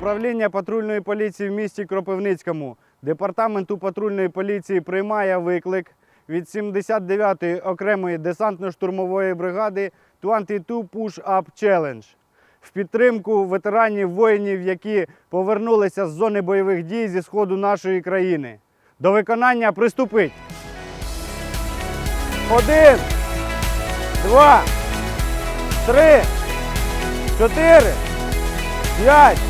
Управління патрульної поліції в місті Кропивницькому департаменту патрульної поліції приймає виклик від 79-ї окремої десантно-штурмової бригади 22 Push Up Challenge в підтримку ветеранів воїнів, які повернулися з зони бойових дій зі сходу нашої країни. До виконання приступить. Один, два, три, чотири, п'ять,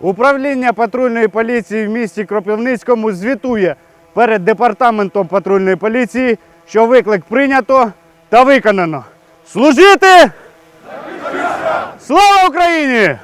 Управління патрульної поліції в місті Кропивницькому звітує перед департаментом патрульної поліції, що виклик прийнято та виконано. Служити! Слава Україні!